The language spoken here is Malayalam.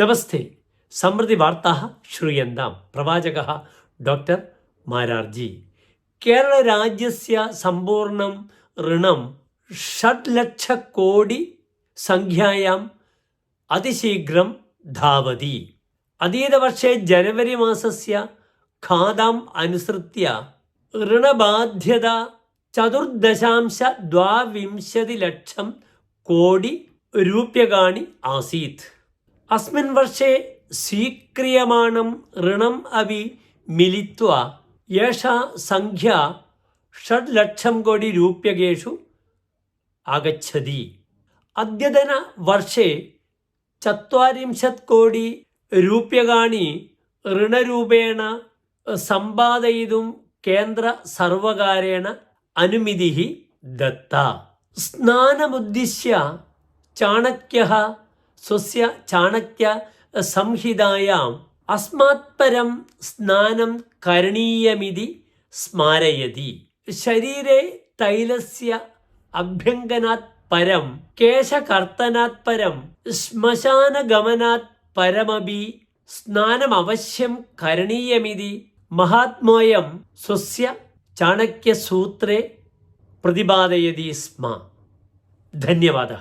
നമസ്തേ. സമൃദ്ധി വാർത്താ ശ്രൂയന്താം. പ്രവാചക ഡോക്ടർ മാരാർജി. കേരള രാജ്യസ്യ സമ്പൂർണം ഋണം ഷഡ് ലക്ഷ കോടി സംഖ്യായാം അതിശീഘ്രം ധാവതി. അതീതവർഷേ ജനുവരി മാസസ്യ ഖാതാം അനുസൃത്യ ഋണബാധ്യത ചതുർദശാംശ ദ്വാവിംശതി ലക്ഷം അസ്മിൻ വർഷേ സ്വീക്രിയമാണം ഋണം അവി മിലിത്വ യേഷ സംഖ്യ ഷഡ് ലക്ഷം കോടി രൂപ്യകേഷു അഗച്ഛതി. അദ്യതന വർഷേ ചത്വരിംശത് കോടി രൂപ്യകാണി ഋണരൂപേണ സമ്പാദയിതും കേന്ദ്ര സർവകാരേണ അനുമതി ദത്ത. സ്നാനമുദ്ദിശ്യ ചാണക്യ സ്വസ്യ ചാണക്യ സംഹിതായാം. അസ്മാത്പരം സ്നാനം കരണീയമിതി സ്മാരയതി. ശരീരെ തൈലസ്യ അഭ്യങ്കനാത് പരം കേശകർത്തനാത് പരം ശ്മശാനഗമനാത് പരമപി സ്നാനം അവശ്യം കരണീയമിതി മഹാത്മോയം സ്വസ്യ ചാണക്യസൂത്രേ പ്രതിപാദയതി സ്മ. ധന്യവാദ.